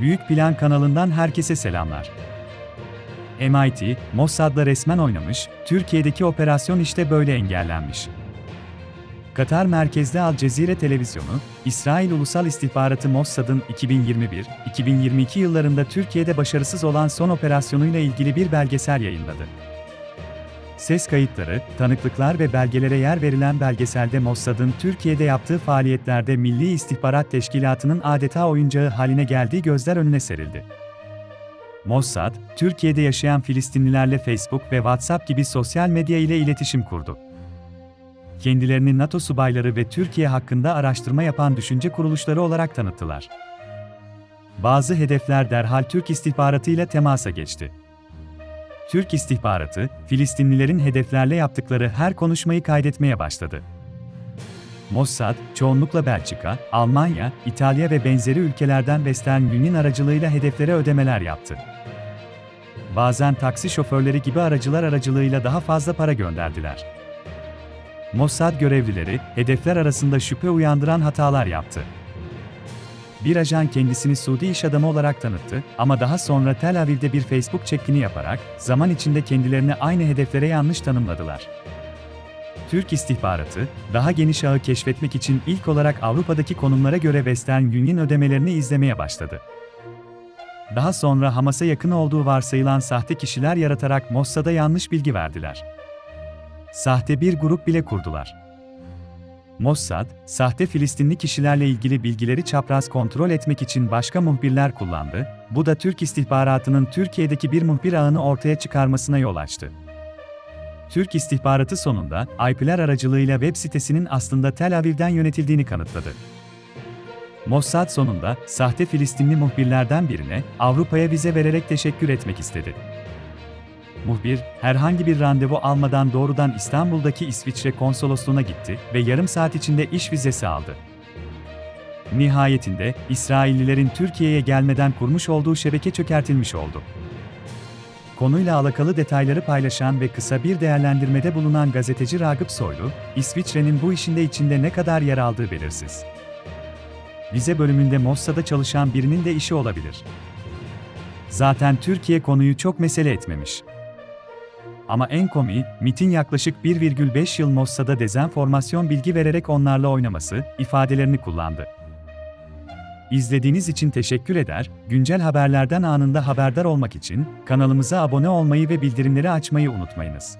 Büyük Plan kanalından herkese selamlar. MIT, Mossad'la resmen oynamış, Türkiye'deki operasyon işte böyle engellenmiş. Katar merkezli Al Cezire televizyonu, İsrail Ulusal İstihbaratı Mossad'ın 2021-2022 yıllarında Türkiye'de başarısız olan son operasyonuyla ilgili bir belgesel yayınladı. Ses kayıtları, tanıklıklar ve belgelere yer verilen belgeselde Mossad'ın Türkiye'de yaptığı faaliyetlerde Milli İstihbarat Teşkilatı'nın adeta oyuncağı haline geldiği gözler önüne serildi. Mossad, Türkiye'de yaşayan Filistinlilerle Facebook ve WhatsApp gibi sosyal medya ile iletişim kurdu. Kendilerini NATO subayları ve Türkiye hakkında araştırma yapan düşünce kuruluşları olarak tanıttılar. Bazı hedefler derhal Türk istihbaratı ile temasa geçti. Türk istihbaratı, Filistinlilerin hedeflerle yaptıkları her konuşmayı kaydetmeye başladı. Mossad, çoğunlukla Belçika, Almanya, İtalya ve benzeri ülkelerden Western Union aracılığıyla hedeflere ödemeler yaptı. Bazen taksi şoförleri gibi aracılar aracılığıyla daha fazla para gönderdiler. Mossad görevlileri, hedefler arasında şüphe uyandıran hatalar yaptı. Bir ajan kendisini Suudi iş adamı olarak tanıttı ama daha sonra Tel Aviv'de bir Facebook çekini yaparak zaman içinde kendilerini aynı hedeflere yanlış tanımladılar. Türk istihbaratı, daha geniş ağı keşfetmek için ilk olarak Avrupa'daki konumlara göre Western Union ödemelerini izlemeye başladı. Daha sonra Hamas'a yakın olduğu varsayılan sahte kişiler yaratarak Mossad'a yanlış bilgi verdiler. Sahte bir grup bile kurdular. Mossad, sahte Filistinli kişilerle ilgili bilgileri çapraz kontrol etmek için başka muhbirler kullandı, bu da Türk istihbaratının Türkiye'deki bir muhbir ağını ortaya çıkarmasına yol açtı. Türk istihbaratı sonunda, IP'ler aracılığıyla web sitesinin aslında Tel Aviv'den yönetildiğini kanıtladı. Mossad sonunda, sahte Filistinli muhbirlerden birine, Avrupa'ya vize vererek teşekkür etmek istedi. Muhbir, herhangi bir randevu almadan doğrudan İstanbul'daki İsviçre konsolosluğuna gitti ve yarım saat içinde iş vizesi aldı. Nihayetinde, İsraillilerin Türkiye'ye gelmeden kurmuş olduğu şebeke çökertilmiş oldu. Konuyla alakalı detayları paylaşan ve kısa bir değerlendirmede bulunan gazeteci Ragıp Soylu, İsviçre'nin bu işinde içinde ne kadar yer aldığı belirsiz. Vize bölümünde Mossad'da çalışan birinin de işi olabilir. Zaten Türkiye konuyu çok mesele etmemiş. Ama en komiği, MIT'in yaklaşık 1,5 yıl Mossad'a dezenformasyon bilgi vererek onlarla oynaması, ifadelerini kullandı. İzlediğiniz için teşekkür eder, güncel haberlerden anında haberdar olmak için kanalımıza abone olmayı ve bildirimleri açmayı unutmayınız.